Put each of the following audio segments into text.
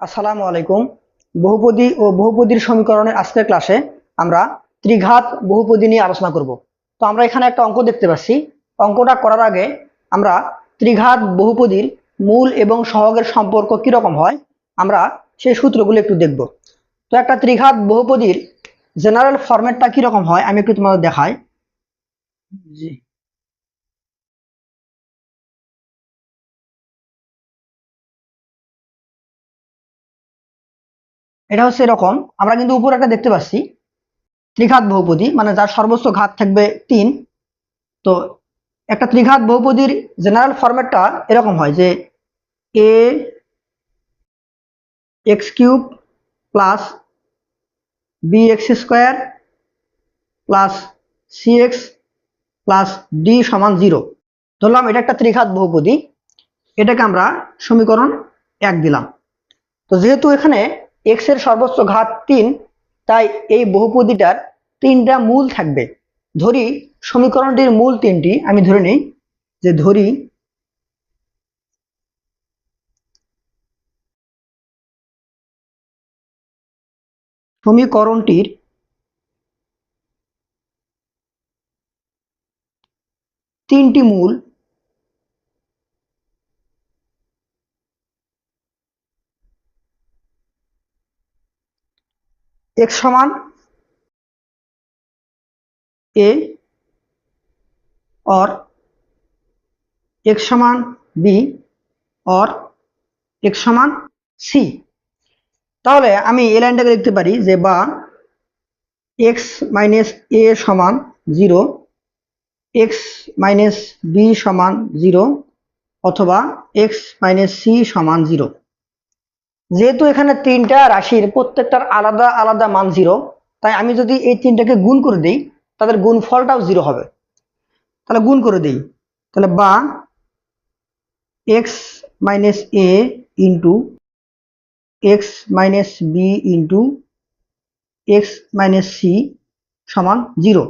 আসসালামু আলাইকুম। বহুপদী ও বহুপদীর সমীকরণের আজকের ক্লাসে আমরা ত্রিঘাত বহুপদী নিয়ে আলোচনা করব। তো আমরা এখানে একটা অঙ্ক দেখতে পাচ্ছি। অঙ্কটা করার আগে আমরা ত্রিঘাত বহুপদীর মূল এবং সহগের সম্পর্ক কীরকম হয় আমরা সেই সূত্রগুলো একটু দেখব। তো একটা ত্রিঘাত বহুপদীর জেনারেল ফরম্যাটটা কীরকম হয় আমি একটু তোমাদের দেখাই। জি। এটা হচ্ছে এরকম আমরা কিন্তু উপরে একটা দেখতে পাচ্ছি। ত্রিঘাত বহুপদী মানে যার সর্বোচ্চ ঘাত থাকবে তিন। তো একটা ত্রিঘাত বহুপদীর জেনারেল ফরম্যাটটা এরকম হয় যে a x cube plus b x square plus c x plus d সমান জিরো ধরলাম এটা একটা ত্রিঘাত বহুপদী। এটাকে আমরা সমীকরণ এক দিলাম। তো যেহেতু এখানে এক্সের সর্বোচ্চ ঘাত তিন, তাই এই বহুপদীটার তিনটা মূল থাকবে। ধরি সমীকরণটির মূল তিনটি, আমি ধরে নিই, যে ধরি সমীকরণটির তিনটি মূল x সমান a और x সমান b और x সমান c তাহলে আমি এই লাইনটাকে লিখতে পারি যে বা x মাইনাস a সমান জিরো x মাইনাস b সমান জিরো অথবা x মাইনাস c সমান জিরো যেহেতু এখানে তিনটা রাশির প্রত্যেকটার আলাদা আলাদা মান জিরো তাই আমি যদি এই তিনটাকে গুণ করে দিই, তাদের গুণফলটাও জিরো হবে। তাহলে গুণ করে দিই। তাহলে বা x minus a into x minus b into x minus c সমান জিরো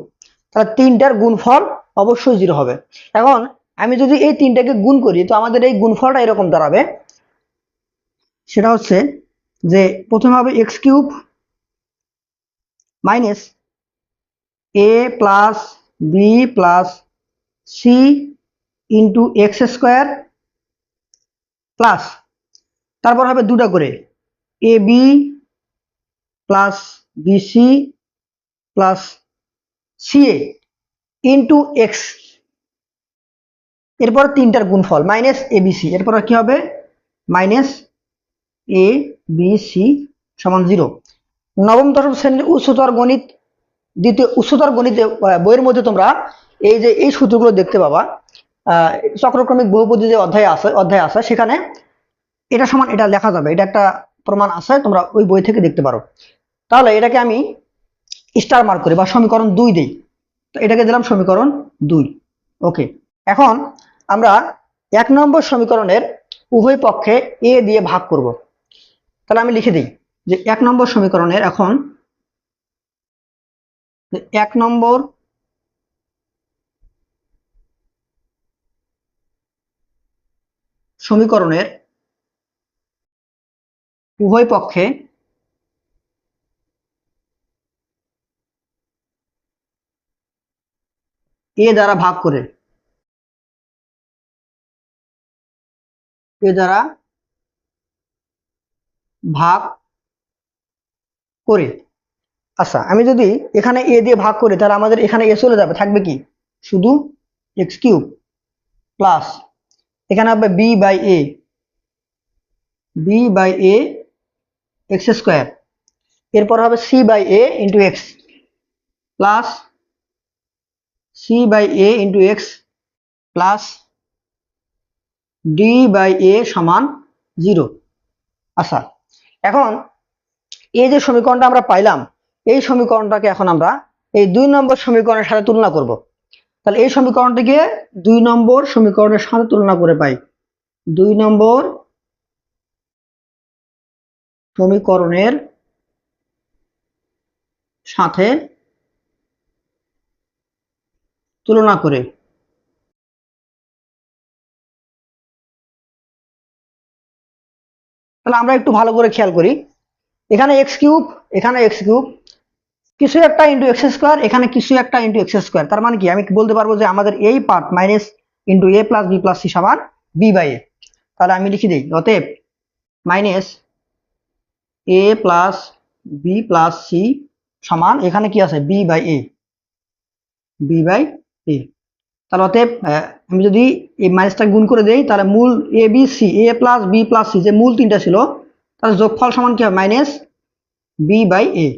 তাহলে তিনটার গুণফল অবশ্যই জিরো হবে। এখন আমি যদি এই তিনটাকে গুণ করি, তো আমাদের এই গুণফলটা এরকম দাঁড়াবে। সেটা হচ্ছে যে প্রথমে হবে x cube minus a plus b plus c into x square plus তারপর হবে দুটা করে a b plus bc plus c a into x এরপর তিনটার গুণফল মাইনাস এবিসি এরপর কি হবে? মাইনাস এ বি সি সমান জিরো নবম দশম শ্রেণির উচ্চতর গণিত, দ্বিতীয় উচ্চতর গণিতে বইয়ের মধ্যে তোমরা এই যে, এই সূত্রগুলো দেখতে পাবা। চক্রক্রমিক বহুপদী যে অধ্যায় আছে অধ্যায় আছে, সেখানে এটা সমান এটা লেখা যাবে। এটা একটা প্রমাণ আছে, তোমরা ওই বই থেকে দেখতে পারো। তাহলে এটাকে আমি স্টার মার্ক করি বা সমীকরণ দুই দিই। তো এটাকে দিলাম সমীকরণ দুই। ওকে এখন আমরা এক নম্বর সমীকরণের উভয় পক্ষে এ দিয়ে ভাগ করব। তাহলে আমি লিখে দিই যে এক নম্বর সমীকরণের এখন এক নম্বর সমীকরণের উভয় পক্ষে এ দ্বারা ভাগ করে, এ দ্বারা ভাগ করে। আচ্ছা আমি যদি এখানে এ দিয়ে ভাগ করি, তাহলে আমাদের এখানে এ চলে যাবে। থাকবে কি? শুধু এক্স কিউব প্লাস এখানে হবে b by a b by a x square. এরপর হবে c by a into x plus c by a into x plus d by a সমান জিরো আচ্ছা এখন এই যে সমীকরণটা আমরা পাইলাম, এই সমীকরণটাকে এখন আমরা এই দুই নম্বর সমীকরণের সাথে তুলনা করব। তাহলে এই সমীকরণটিকে দুই নম্বর সমীকরণের সাথে তুলনা করে পাই। দুই নম্বর সমীকরণের সাথে তুলনা করে। তাহলে আমরা একটু ভালো করে খেয়াল করি। এখানে এক্স কিউব, এখানে এক্স কিউব। কিছু একটা ইন্টু এক্স স্কোয়ার এখানে কিছু একটা ইন্টু এক্স স্কোয়ার তার মানে কি? আমি বলতে পারব যে আমাদের এই part minus into a plus b plus c সমান বি বাই এ তাহলে আমি লিখে দিই, অতএব minus a plus b plus c সমান এখানে কি আছে? B by a b by a তাহলে অতএব আমি যদি এই মাইনাসটা গুণ করে দেই, তাহলে মূল a b c a plus b plus c যে মূল তিনটা ছিল তাহলে যোগফল সমান কি হবে? মাইনাস বি বাই এ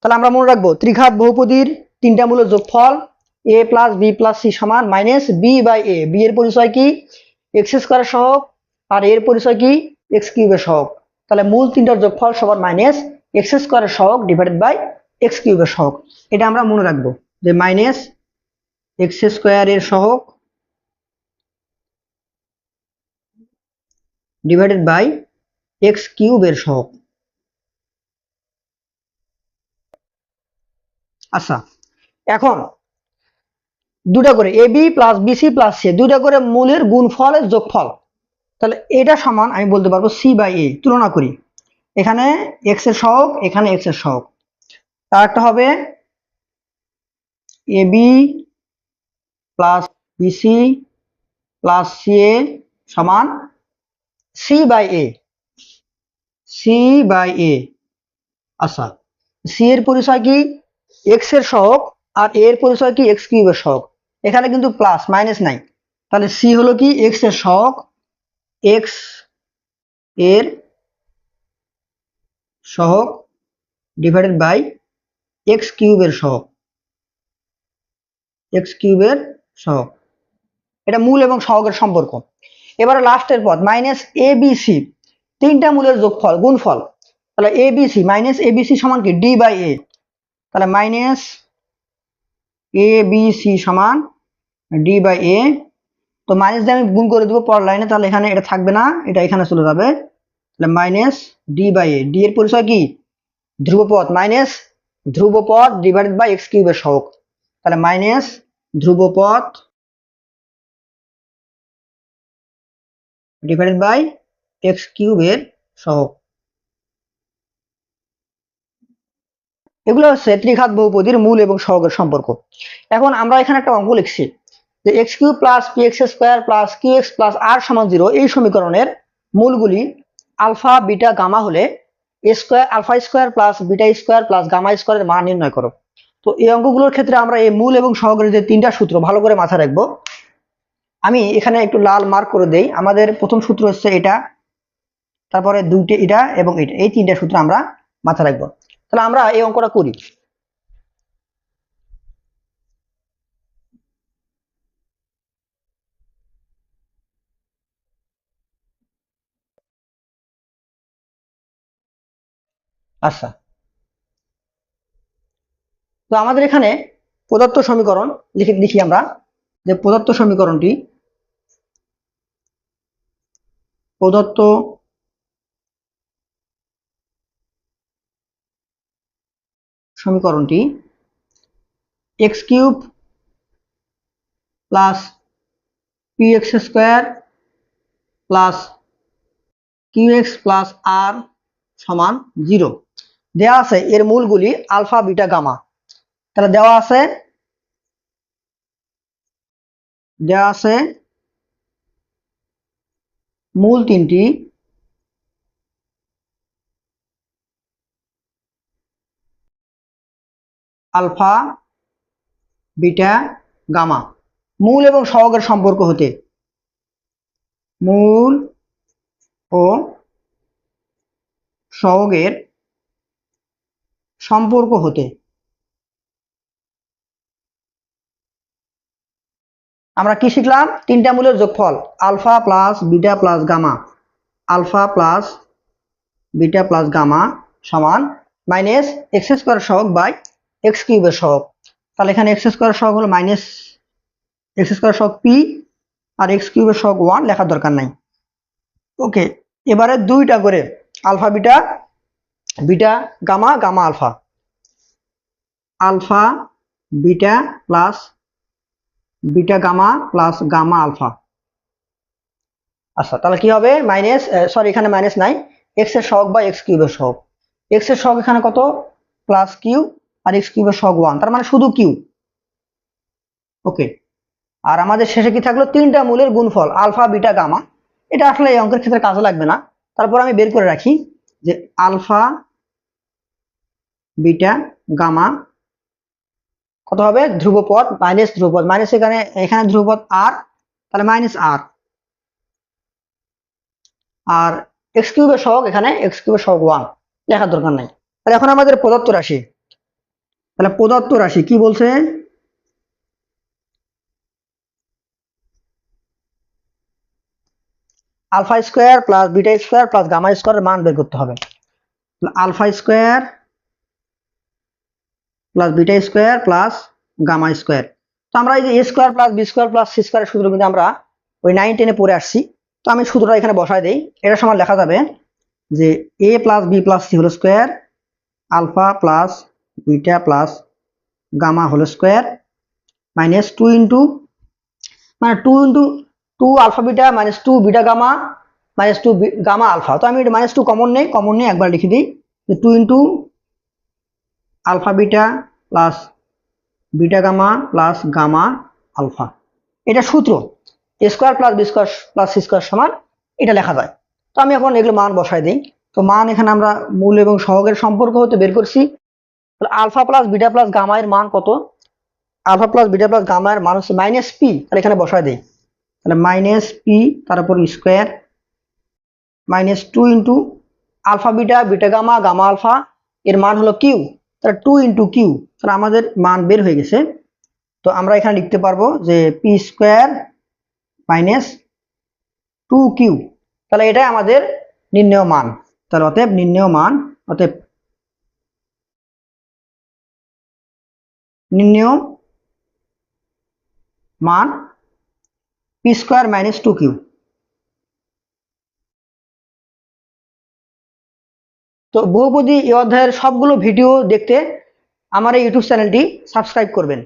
তাহলে আমরা মনে রাখব, ত্রিঘাত বহুপদীর তিনটা মূলের যোগফল a plus b plus c সমান minus b by a b এর পরিচয় কি? এক্স স্কোয়ারের সহগ, আর এর পরিচয় কি? এক্স কিউবের সহগ। তাহলে মূল তিনটার যোগফল সমান মাইনাস এক্স স্কোয়ারের সহগ ডিভাইডেড বাই এক্স কিউবের সহগ। এটা আমরা মনে রাখব যে মাইনাস এক্স স্কোয়ারের সহগ ডিভাইডেড বাই এক্স কিউবের সহগ। আচ্ছা এখন দুটা করে a b plus bc plus c দুটা করে মূলের গুণফলের যোগফল। তাহলে এটা সমান আমি বলতে পারব সি বাই এ, তুলনা করি। এখানে এক্সের সহগ, এখানে এক্সের সহগ। তার একটা হবে a b plus bc plus c a সমান c by a c by a আচ্ছা সি এর পরিচয় কি এক্সের সহগ আর এর পরিচয় কি এক্স কিউবের সহগ? এখানে কিন্তু প্লাস মাইনাস নাই। তাহলে সি হলো কি এক্সের সহগ? এক্সের সহগ ডিভাইডেড বাই এক্স কিউবের সহগ। এক্স কিউবের সহগ। এটা মূল এবং সহগের সম্পর্ক। এবারে লাস্টের পদ মাইনাস এ বি সি তিনটা মূলের যোগফল, গুণফল। তাহলে a b c minus a b c সমান কি? ডি বাই এ তাহলে মাইনাস এ বি সি সমান ডি বাই এ তো মাইনাস দিয়ে আমি গুণ করে দেবো পর লাইনে তাহলে এখানে এটা থাকবে না, এটা এখানে চলে যাবে। তাহলে minus d by a d এর পরিচয় কি? ধ্রুবপদ মাইনাস ধ্রুবপদ ডিভাইডেড বাই এক্স কিউবের সহগ। তাহলে মাইনাস ধ্রুবপদ ডিভাইডেড বাই এক্স কিউবের সহগ। এগুলো হচ্ছে ত্রিঘাত বহুপদীর মূল এবং সহগের সম্পর্ক। এখন আমরা এখানে একটা অঙ্ক লিখছি যে x cube plus p x square plus q x plus r সমান জিরো এই সমীকরণের মূলগুলি আলফা বিটা গামা হলে square alpha square plus beta square plus gamma স্কোয়ারের মান নির্ণয় করো। তো এই অঙ্কগুলোর ক্ষেত্রে আমরা এই মূল এবং সহগের যে তিনটা সূত্র, ভালো করে মাথায় রাখব। আমি এখানে একটু লাল মার্ক করে দেই। আমাদের প্রথম সূত্র হচ্ছে এটা, তারপরে দুইটা এটা এবং এটা। এই তিনটা সূত্র আমরা মাথায় রাখব। তাহলে আমরা এই অঙ্কটা করি। আচ্ছা। তো আমাদের এখানে প্রদত্ত সমীকরণ লিখে লিখি আমরা, যে প্রদত্ত সমীকরণটি প্রদত্ত সমীকরণটি x cube plus p x square plus q x plus r সমান জিরো দেওয়া আছে এর মূলগুলি আলফা, বিটা, গামা। তাহলে দেওয়া আছে দেওয়া আছে মূল তিনটি। Alpha, beta, gamma. মূল এবং সহগের সম্পর্ক হতে মূল ও সহগের সম্পর্ক হতে আমরা কি শিখলাম? তিনটা মূলের যোগফল, alpha plus beta plus gamma. Alpha plus beta plus gamma সমান মাইনাস এক্স স্কোয়ার সহগ বাই এক্স কিউবের সহগ। তাহলে এখানে এক্স স্কোয়ার সহগ হলো মাইনাস এক্স স্কোয়ার সহগ পি আর এক্স কিউবের সহগ ওয়ান লেখার দরকার নাই। ওকে, এবারে দুইটা করে alpha beta beta gamma gamma alpha. Alpha beta plus beta gamma plus gamma alpha. আচ্ছা তাহলে কি হবে? মাইনাস সরি এখানে মাইনাস নাই। এক্সের সহগ বা এক্স কিউবের সহগ। এক্সের সহগ এখানে কত? প্লাস কিউ আর এক্স কিউবের সহগ ওয়ান তার মানে শুধু কিউ। ওকে। আর আমাদের শেষে কি থাকল? তিনটা মূলের গুণফল, আলফা, বিটা, গামা। এটা আসলে এই অঙ্কের ক্ষেত্রে কাজে লাগবে না। তারপর আমি বের করে রাখি যে আলফা, বিটা, গামা কত হবে? ধ্রুবপদ মাইনাস ধ্রুবপদ। মাইনাস এখানে এখানে ধ্রুবপদ আর তাহলে মাইনাস আর আর এক্স কিউবের সহগ এখানে এক্স কিউবের সহগ ওয়ান লেখার দরকার নাই। তাহলে এখন আমাদের প্রদত্ত রাশি। তাহলে প্রদত্ত রাশি কি বলছে? Alpha square plus beta square plus gamma স্কোয়ারের মান বের করতে হবে। Alpha square plus beta square plus gamma square তো আমরা এই যে a square plus b square plus c স্কোয়ারের সূত্র কিন্তু আমরা ওই নাইন টেনে পড়ে আসছি। তো আমি সূত্রটা এখানে বসাই দেই। এটার সময় লেখা যাবে যে a plus b plus c হলো square alpha plus beta plus gamma হলো স্কোয়ার মাইনাস টু ইন্টু মানে two into two alpha beta minus two beta gamma minus two gamma alpha তো আমি মাইনাস টু কমন নেই। Common নেই একবার লিখে দিই two into alpha beta plus beta gamma plus gamma alpha. এটা সূত্র square plus b square plus c square সমান এটা লেখা যায়। তো আমি এখন এগুলো মান বসাই দিই। তো মান এখানে আমরা মূল এবং সহগের সম্পর্ক হতে বের করছি। Alpha plus beta plus gamma এর মান কত? Alpha plus beta plus gamma এর মান হচ্ছে মাইনাস পি তাহলে এখানে বসাই দিই। তাহলে মাইনাস পি তার উপর square minus two into alpha beta beta gamma gamma alpha, এর মান হলো কিউ তাহলে টু ইন্টু কিউ তাহলে আমাদের মান বের হয়ে গেছে। তো আমরা এখানে লিখতে পারব যে p square minus two q তাহলে এটাই আমাদের নির্ণয় মান। তাহলে অতএব নির্ণয় মান, অতএব নির্ণয় মান p square minus two q তো বহুপদী এই অধ্যায়ের সবগুলো ভিডিও দেখতে আমার এই ইউটিউব চ্যানেলটি সাবস্ক্রাইব করবেন।